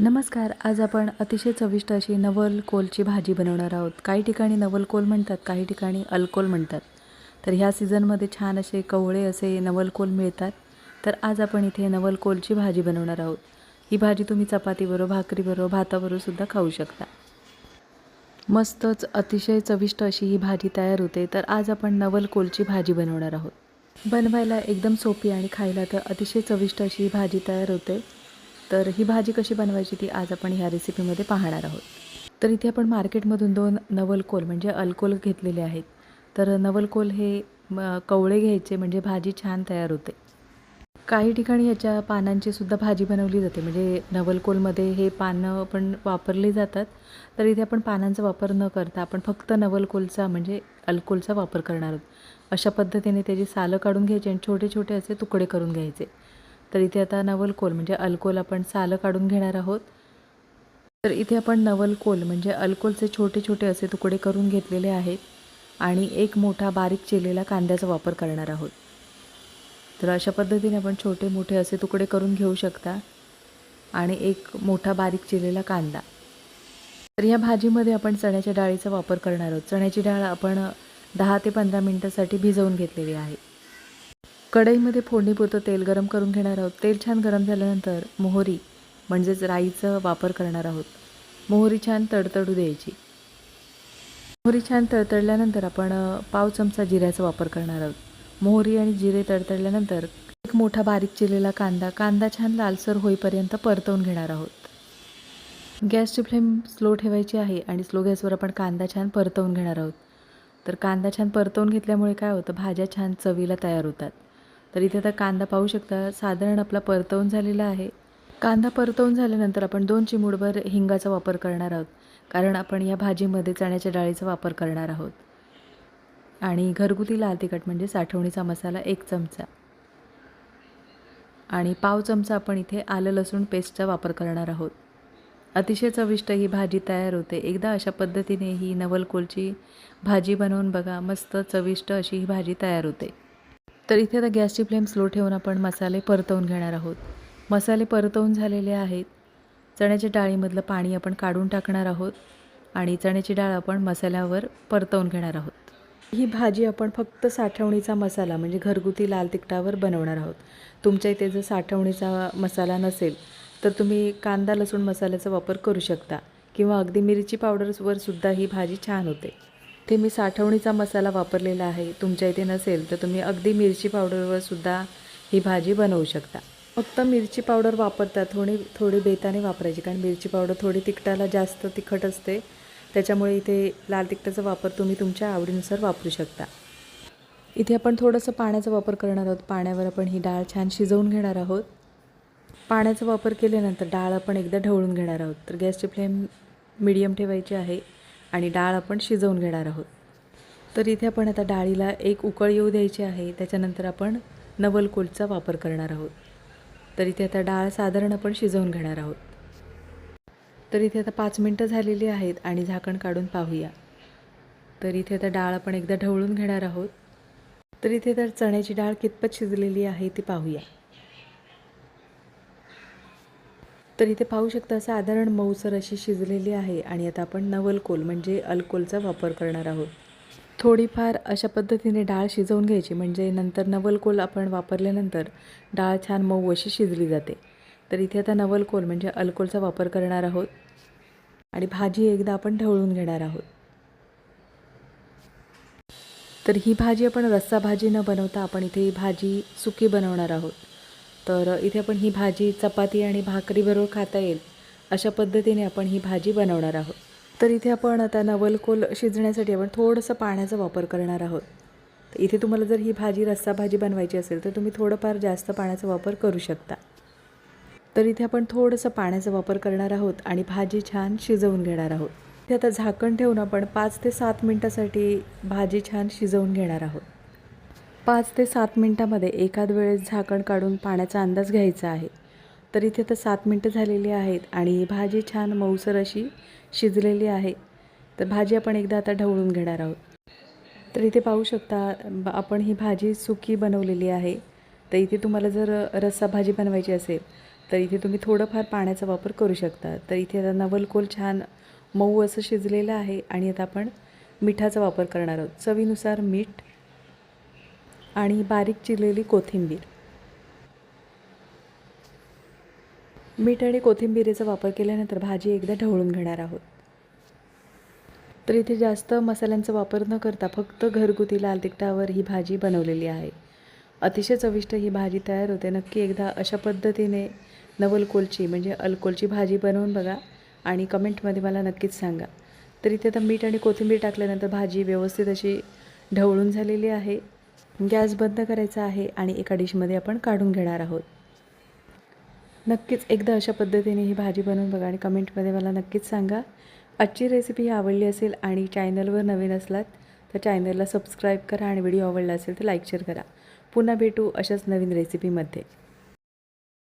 नमस्कार आज आपण अतिशय चविष्ट अशी नवल कोलची भाजी बनवणार आहोत. काही ठिकाणी नवल कोल म्हणतात काही ठिकाणी अल्कोल म्हणतात. तर ह्या सीझनमध्ये छान असे कवळे असे नवल कोल मिळतात. तर आज आपण इथे नवल कोलची भाजी बनवणार आहोत. ही भाजी तुम्ही चपातीबरोबर भाकरीबरोबर भाताबरोबर सुद्धा खाऊ शकता. मस्तच अतिशय चविष्ट अशी ही भाजी तयार होते. तर आज आपण नवल कोलची भाजी बनवणार आहोत. बनवायला एकदम सोपी आणि खायला तर अतिशय चविष्ट अशी ही भाजी तयार होते. तर ही भाजी कशी बनवायची ती आज आपण ह्या रेसिपीमध्ये पाहणार आहोत. तर इथे आपण मार्केटमधून दोन नवलकोल म्हणजे अल्कोल घेतलेले आहेत. तर नवलकोल हे कवळे घ्यायचे म्हणजे भाजी छान तयार होते. काही ठिकाणी याच्या पानांची सुद्धा भाजी बनवली जाते म्हणजे नवलकोलमध्ये हे पानं पण वापरली जातात. तर इथे आपण पानांचा वापर न करता आपण फक्त नवलकोलचा म्हणजे अल्कोलचा वापर करणार आहोत. अशा पद्धतीने त्याची सालं काढून घ्यायची आणि छोटे छोटे असे तुकडे करून घ्यायचे. तर इथे आता नवलकोल म्हणजे अल्कोल आपण सालं काढून घेणार आहोत. तर इथे आपण नवलकोल म्हणजे अल्कोलचे छोटे छोटे असे तुकडे करून घेतलेले आहेत आणि एक मोठा बारीक चिरलेला कांद्याचा वापर करणार आहोत. तर अशा पद्धतीने आपण छोटे मोठे असे तुकडे करून घेऊ शकता आणि एक मोठा बारीक चिरलेला कांदा. तर या भाजीमध्ये आपण चण्याच्या डाळीचा वापर करणार आहोत. चण्याची डाळ आपण दहा ते पंधरा मिनटासाठी भिजवून घेतलेली आहे. कढईमध्ये फोडणीपुरतं तेल गरम करून घेणार आहोत. तेल छान गरम झाल्यानंतर मोहरी म्हणजेच राईचं वापर करणार आहोत. मोहरी छान तडतडू द्यायची. मोहरी छान तडतडल्यानंतर आपण पाव चमचा जिऱ्याचा वापर करणार आहोत. मोहरी आणि जिरे तडतडल्यानंतर एक मोठा बारीक चिरलेला कांदा कांदा छान लालसर होईपर्यंत परतवून घेणार आहोत. गॅसची फ्लेम स्लो ठेवायची आहे आणि स्लो गॅसवर आपण कांदा छान परतवून घेणार आहोत. तर कांदा छान परतवून घेतल्यामुळे काय होतं? भाज्या छान चवीला तयार होतात. तर इथे आता कांदा पाहू शकता साधारण आपला परतवून झालेला आहे. कांदा परतवून झाल्यानंतर आपण दोन चिमूडभर हिंगाचा वापर करणार आहोत. कारण आपण या भाजीमध्ये चण्याच्या डाळीचा वापर करणार आहोत. आणि घरगुती लाल तिखट म्हणजे साठवणीचा मसाला एक चमचा. आणि पाव चमचा आपण इथे आलं लसूण पेस्टचा वापर करणार आहोत. अतिशय चविष्ट ही भाजी तयार होते. एकदा अशा पद्धतीने ही नवलकोलची भाजी बनवून बघा मस्त चविष्ट अशी ही भाजी तयार होते. तर इथे आता गॅसची फ्लेम स्लो ठेवून आपण मसाले परतवून घेणार आहोत. मसाले परतवून झालेले आहेत. चण्याच्या डाळीमधलं पाणी आपण काढून टाकणार आहोत आणि चण्याची डाळ आपण मसाल्यावर परतवून घेणार आहोत. ही भाजी आपण फक्त साठवणीचा मसाला म्हणजे घरगुती लाल तिखटावर बनवणार आहोत. तुमच्या इथे जर साठवणीचा मसाला नसेल तर तुम्ही कांदा लसूण मसाल्याचा वापर करू शकता किंवा अगदी मिरची पावडरवर सुद्धा ही भाजी छान होते. ते मी साठवणीचा मसाला वापरलेला आहे. तुमच्या इथे नसेल तर तुम्ही अगदी मिरची पावडरवर सुद्धा ही भाजी बनवू शकता. फक्त मिरची पावडर वापरता थोडी थोडी बेताने वापरायची कारण मिरची पावडर थोडी तिखटाला जास्त तिखट असते. त्याच्यामुळे इथे लाल तिखटाचा वापर तुम्ही तुमच्या आवडीनुसार वापरू शकता. इथे आपण थोडंसं पाण्याचा वापर करणार आहोत. पाण्यावर आपण ही डाळ छान शिजवून घेणार आहोत. पाण्याचा वापर केल्यानंतर डाळ आपण एकदा ढवळून घेणार आहोत. तर गॅसची फ्लेम मिडियम ठेवायची आहे. आणि डाळ आपण शिजवून घेणार आहोत. तर इथे आपण आता डाळीला एक उकळ येऊ द्यायची आहे. त्याच्यानंतर आपण नवलकोलचा वापर करणार आहोत. तर इथे आता डाळ साधारण आपण शिजवून घेणार आहोत. तर इथे आता पाच मिनटं झालेली आहेत आणि झाकण काढून पाहूया. तर इथे आता डाळ आपण एकदा ढवळून घेणार आहोत. तर इथे तर चण्याची डाळ कितपत शिजलेली आहे ती पाहूया. तर इथे पाहू शकता साधारण मऊसर अशी शिजलेली आहे आणि आता आपण नवलकोल म्हणजे अल्कोलचा वापर करणार आहोत. थोडीफार अशा पद्धतीने डाळ शिजवून घ्यायची म्हणजे नंतर नवलकोल आपण वापरल्यानंतर डाळ छान मऊ अशी शिजली जाते. तर इथे आता नवलकोल म्हणजे अल्कोलचा वापर करणार आहोत. आणि भाजी एकदा आपण ढवळून घेणार आहोत. तर ही भाजी आपण रस्सा भाजी न बनवता आपण इथे ही भाजी सुकी बनवणार आहोत. तर इथे आपण ही भाजी चपाती आणि भाकरीबरोबर खाता येईल. अशा पद्धतीने आपण ही भाजी बनवणार आहोत. तर इथे आपण आता नवलकोल शिजण्यासाठी आपण थोडंसं पाण्याचा वापर करणार आहोत. तर इथे तुम्हाला जर ही भाजी रस्सा भाजी बनवायची असेल तर तुम्ही थोडंफार जास्त पाण्याचा वापर करू शकता. तर इथे आपण थोडंसं पाण्याचा वापर करणार आहोत आणि भाजी छान शिजवून घेणार आहोत. ते आता झाकण ठेवून आपण पाच ते सात मिनटासाठी भाजी छान शिजवून घेणार आहोत. पाच ते सात मिनटामध्ये एखाद वेळेस झाकण काढून पाण्याचा अंदाज घ्यायचा आहे. तर इथे तर सात मिनटं झालेली आहेत आणि ही भाजी छान मऊसर अशी शिजलेली आहे. तर भाजी आपण एकदा आता ढवळून घेणार आहोत. तर इथे पाहू शकता ब- आपण ही भाजी सुकी बनवलेली आहे. तर इथे तुम्हाला जर रस्सा भाजी बनवायची असेल तर इथे तुम्ही थोडंफार पाण्याचा वापर करू शकता. तर इथे आता नवलकोल छान मऊ असं शिजलेलं आहे आणि आता आपण मिठाचा वापर करणार आहोत. चवीनुसार मीठ आणि बारीक चिरलेली कोथिंबीर. मीठ आणि कोथिंबिरीचा वापर केल्यानंतर भाजी एकदा ढवळून घेणार आहोत. तर इथे जास्त मसाल्यांचा वापर न करता फक्त घरगुती लाल तिखटावर ही भाजी बनवलेली आहे. अतिशय चविष्ट ही भाजी तयार होते. नक्की एकदा अशा पद्धतीने नवलकोलची म्हणजे अल्कोलची भाजी बनवून बघा आणि कमेंटमध्ये मला नक्कीच सांगा. तर इथे आता मीठ आणि कोथिंबीर टाकल्यानंतर भाजी व्यवस्थित अशी ढवळून झालेली आहे. गॅस बंद करायचा आहे आणि एका डिशमध्ये आपण काढून घेणार आहोत. नक्कीच एकदा अशा पद्धतीने ही भाजी बनवून बघा आणि कमेंटमध्ये मला नक्कीच सांगा. आजची रेसिपी ही आवडली असेल आणि चॅनलवर नवीन असलात तर चॅनलला सबस्क्राईब करा आणि व्हिडिओ आवडला असेल तर लाईक शेअर करा. पुन्हा भेटू अशाच नवीन रेसिपीमध्ये